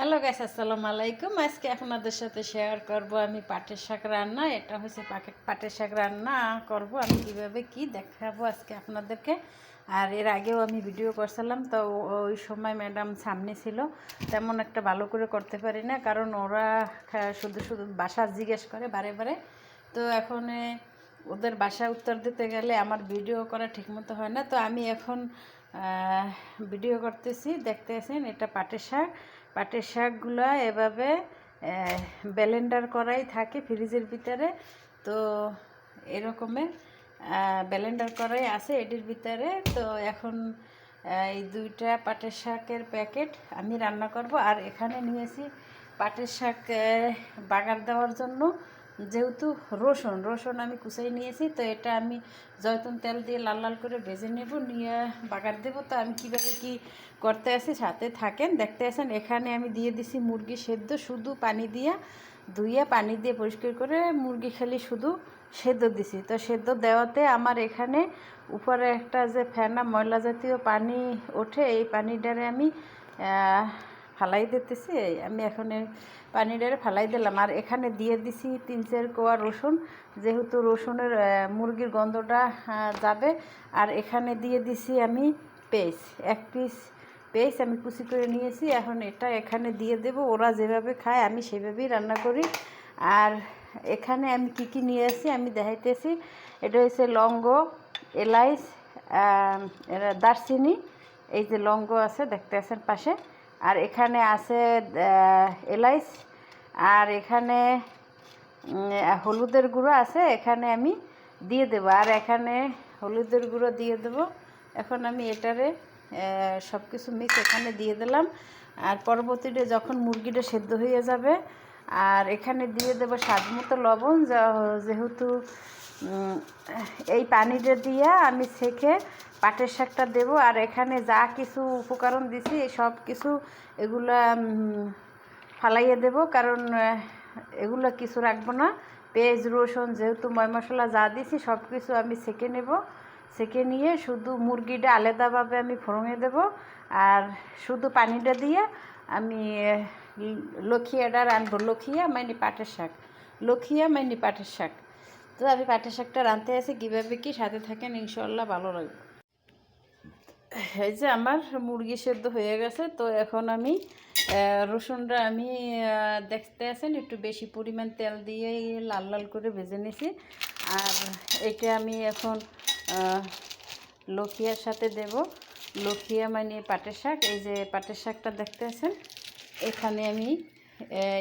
Hello guys আসসালামু আলাইকুম। আজকে আপনাদের সাথে শেয়ার করব আমি পাটের শাক রান্না। এটা হচ্ছে পাকে পাটের শাক রান্না। করব আমি কীভাবে কি দেখাবো আজকে আপনাদেরকে। আর এর আগেও আমি ভিডিও করছিলাম, তো ওই সময় ম্যাডাম সামনে ছিল। তেমন একটা ভালো করে করতে পারি না, কারণ ওরা শুধু শুধু বাসা জিজ্ঞেস করে বারে বারে। তো এখন ওদের বাসা উত্তর দিতে গেলে আমার ভিডিও করা ঠিকমতো হয় না। তো আমি এখন ভিডিও করতেছি দেখতে আছেন এটা পাটের শাক। পাটের শাকগুলো এভাবে ব্যালেন্ডার করাই থাকে ফ্রিজের ভিতরে। তো এরকমের ব্যালেন্ডার করাই আছে এটির ভিতরে। তো এখন এই দুইটা পাটের শাকের প্যাকেট আমি রান্না করব। আর এখানে নিয়েছি পাটের শাক বাগার দেওয়ার জন্য। যেহেতু রসুন রসুন আমি কুচাই নিয়েছি, তো এটা আমি জয়তুন তেল দিয়ে লাল লাল করে ভেজে নেব, নিয়ে বাগার দেব। তো আমি কীভাবে কি করতে আছি, সাথে থাকেন, দেখতে আসেন এখানে আমি দিয়ে দিছি মুরগি সেদ্ধ, শুধু পানি দিয়া ধুইয়া পানি দিয়ে পরিষ্কার করে মুরগি খালি শুধু সেদ্ধ দিছি। তো সেদ্ধ দেওয়াতে আমার এখানে উপরে একটা যে ফেনা, ময়লা জাতীয় পানি ওঠে, এই পানিটারে আমি ফালাই দিতেছি আমি এখন পানিটারে ফালাই দিলাম। আর এখানে দিয়ে দিছি তিন চার কোয়া রসুন, যেহেতু রসুনের মুরগির গন্ধটা যাবে। আর এখানে দিয়ে দিছি আমি পেঁয়াজ, এক পিস পেঁয়াজ আমি কুচি করে নিয়েছি। এখন এটা এখানে দিয়ে দেব, ওরা যেভাবে খায় আমি সেভাবেই রান্না করি। আর এখানে আমি কি কি নিয়ে আসি, আমি দেখাইতেছি। এটা হচ্ছে লঙ্গ, এলাইচ দারচিনি, এই যে লঙ্গ আছে দেখতে আছেন পাশে। আর এখানে আছে এলাইচ। আর এখানে হলুদের গুঁড়ো আছে, এখানে আমি দিয়ে দেবো। আর এখানে হলুদের গুঁড়ো দিয়ে দেবো। এখন আমি এটারে সব কিছু মিক্স এখানে দিয়ে দিলাম। আর পরবর্তীতে যখন মুরগিটা সেদ্ধ হয়ে যাবে, আর এখানে দিয়ে দেবো স্বাদ মতো লবণ। যেহেতু এই পানিটা দিয়ে আমি ছেঁকে পাটের শাকটা দেবো, আর এখানে যা কিছু উপকরণ দিছি সব কিছু এগুলা ফালাইয়ে দেব, কারণ এগুলো কিছু রাখব না। পেঁয়াজ, রসুন যেহেতু ময় মশলা যা দিছি, সব কিছু আমি সেকে নেব। সেকে নিয়ে শুধু মুরগিটা আলাদাভাবে আমি ফোড়ঙে দেব, আর শুধু পানিটা দিয়ে আমি লখিয়াটা রানবো লখিয়া মানে পাটের শাক। লক্ষিয়া মানে পাটের শাক। তো আমি পাটের শাকটা রাঁধতে আছি, কীভাবে কি সাথে থাকেন ইনশাল্লাহ ভালো লাগবে। এই যে আমার মুরগি সেদ্ধ হয়ে গেছে, তো এখন আমি রসুনটা আমি দেখতে আছেন, একটু বেশি পরিমাণ তেল দিয়ে লাল লাল করে ভেজে নিয়েছি আর এটা আমি এখন লখিয়ার সাথে দেব। লখিয়া মানে পাটের শাক, এই যে পাটের শাকটা দেখতে আছেন, এখানে আমি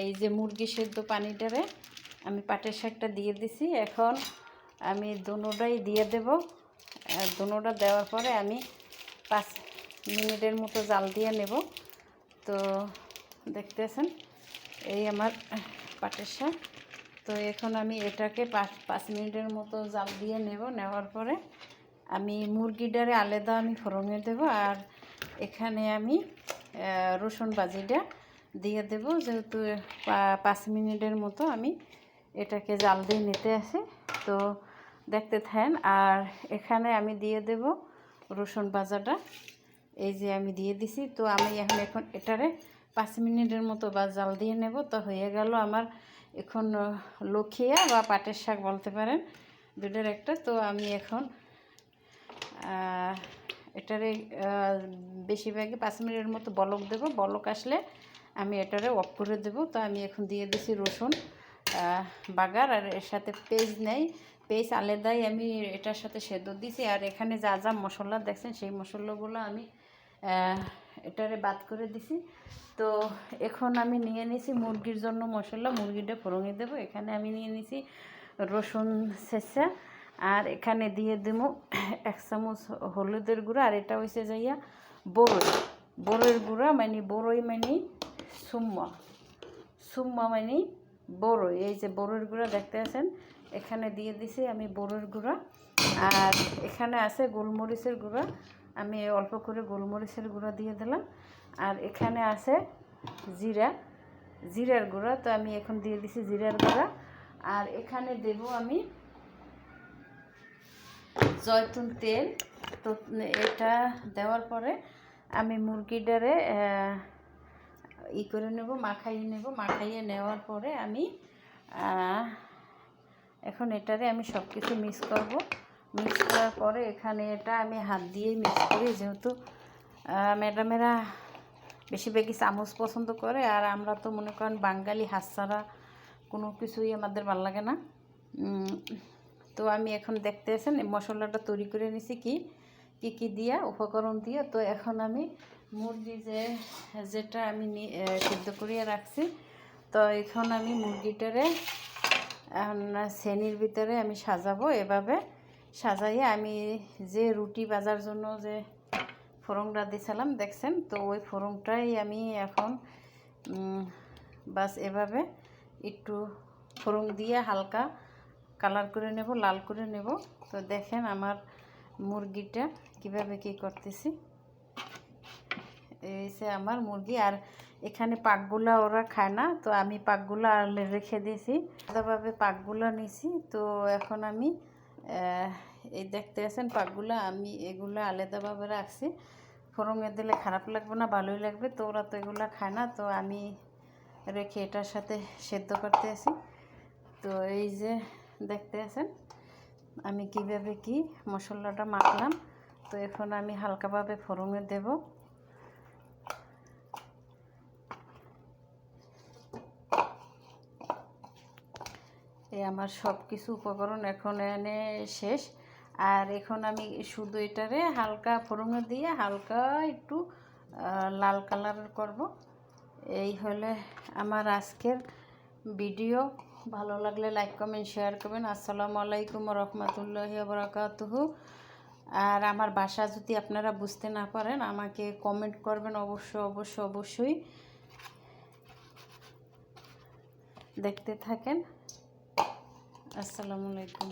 এই যে মুরগি সেদ্ধ পানিটারে আমি পাটের শাকটা দিয়ে দিছি। এখন আমি দুনোটাই দিয়ে দেব। দুনোটা দেওয়ার পরে আমি পাঁচ মিনিটের মতো জাল দিয়ে নেব। তো দেখতেছেন, এই আমার পাটের শাক। তো এখন আমি এটাকে পাঁচ পাঁচ মিনিটের মতো জাল দিয়ে নেব। নেওয়ার পরে আমি মুরগিটারে আলাদা আমি ফোড়ঙে দেব আর এখানে আমি রসুন বাজিটা দিয়ে দেব। যেহেতু পাঁচ মিনিটের মতো আমি এটাকে জাল দিয়ে নিতে আসি। তো দেখতে থাকেন, আর এখানে আমি দিয়ে দেব রসুন ভাজাটা। এই যে আমি দিয়ে দিছি, তো আমি এখন এখন এটারে পাঁচ মিনিটের মতো বা জাল দিয়ে নেব। তো হয়ে গেল আমার এখন লখিয়া বা পাটের শাক বলতে পারেন দুটোর একটা। তো আমি এখন এটারে বেশিরভাগই পাঁচ মিনিটের মতো বলক দেব। বলক আসলে আমি এটারে অফ করে দেব। তো আমি এখন দিয়ে দিছি রসুন। বাগার আর এর সাথে পেঁয়াজ নেই। পেঁয়াজ আলাদাই আমি এটার সাথে সেদ্ধ দিছি। আর এখানে যা যা মশলা দেখছেন, সেই মশলাগুলো আমি এটারে বাদ করে দিছি। তো এখন আমি নিয়ে নিছি মুরগির জন্য মশলা। মুরগিটা ফোড়ঙে দেবো। এখানে আমি নিয়ে নিছি রসুন ছেঁচা আর এখানে দিয়ে দেবো এক চামচ হলুদের গুঁড়া। আর এটা হয়েছে যাইয়া বড়ই বড়ইয়ের গুঁড়া মানে বড়ই মানে সুম্মা। সুম্মা মানে বড়ই এই যে বড়ইয়ের গুঁড়া দেখতে আছেন? এখানে দিয়ে দিছি আমি বড়ইয়ের গুঁড়া। আর এখানে আছে গোলমরিচের গুঁড়া। আমি অল্প করে গোলমরিচের গুঁড়া দিয়ে দিলাম। আর এখানে আছে জিরা, জিরার গুঁড়া। তো আমি এখন দিয়ে দিছি জিরার গুঁড়া। আর এখানে দেব আমি জয়তুন তেল। তো এটা দেওয়ার পরে আমি মুরগিটারে ই করে নেব, মাখাইয়ে নেব। মাখাইয়ে নেওয়ার পরে আমি এখন এটারে আমি সব কিছু মিক্স করব। মিক্স করার পরে এখানে এটা আমি হাত দিয়েই মিক্স করি, যেহেতু ম্যাডামেরা বেশিরভাগই চামচ পছন্দ করে, আর আমরা তো মনে করেন বাঙালি হাত ছাড়া কোনো কিছুই আমাদের ভালো লাগে না। তো আমি এখন দেখতে আছেন, মশলাটা তৈরি করে নিছি কি কি কি দিয়া, উপকরণ দিয়ে। তো এখন আমি মুরগি যে, যেটা আমি সিদ্ধ করিয়ে রাখছি, তো এখন আমি মুরগিটারে শ্রেণির ভিতরে আমি সাজাবো এভাবে। সাজাইয়ে আমি যে রুটি বাজার জন্য যে ফোরংটা দিয়েছিলাম দেখছেন? তো ওই ফোরংটাই আমি এখন বাস এভাবে একটু ফোরং দিয়ে হালকা কালার করে নেব, লাল করে নেব। তো দেখেন আমার মুরগিটা কীভাবে কি করতেছি। যে আমার মুরগি আর এখানে পাকগুলা ওরা খায় না, তো আমি পাকগুলা আড়লে রেখে দিয়েছি। আলাদাভাবে পাকগুলা নিছি তো এখন আমি এই দেখতে আছেন পাকগুলা, আমি এগুলো আলাদাভাবে রাখছি। ফোড়ঙে দিলে খারাপ লাগবে না, ভালোই লাগবে, তো ওরা তো এগুলো খায় না, তো আমি রেখে এটার সাথে সেদ্ধ করতে আসি তো এই যে দেখতে আছেন, আমি কীভাবে কি মশলাটা মাখলাম, তো এখন আমি হালকাভাবে ফোড়ঙে দেব। আমার সব কিছু উপকরণ এখন এনে শেষ। আর এখন আমি শুধু এটারে হালকা ফোড়ঙে দিয়ে হালকা একটু লাল কালার করব। এই হলে আমার আজকের ভিডিও। ভালো লাগলে লাইক, কমেন্ট, শেয়ার করবেন। আসসালামু আলাইকুম রহমতুল্লাহ বরাকাতুহু আর আমার বাসা যদি আপনারা বুঝতে না পারেন, আমাকে কমেন্ট করবেন অবশ্য অবশ্য অবশ্যই। দেখতে থাকেন। আসসালামু আলাইকুম।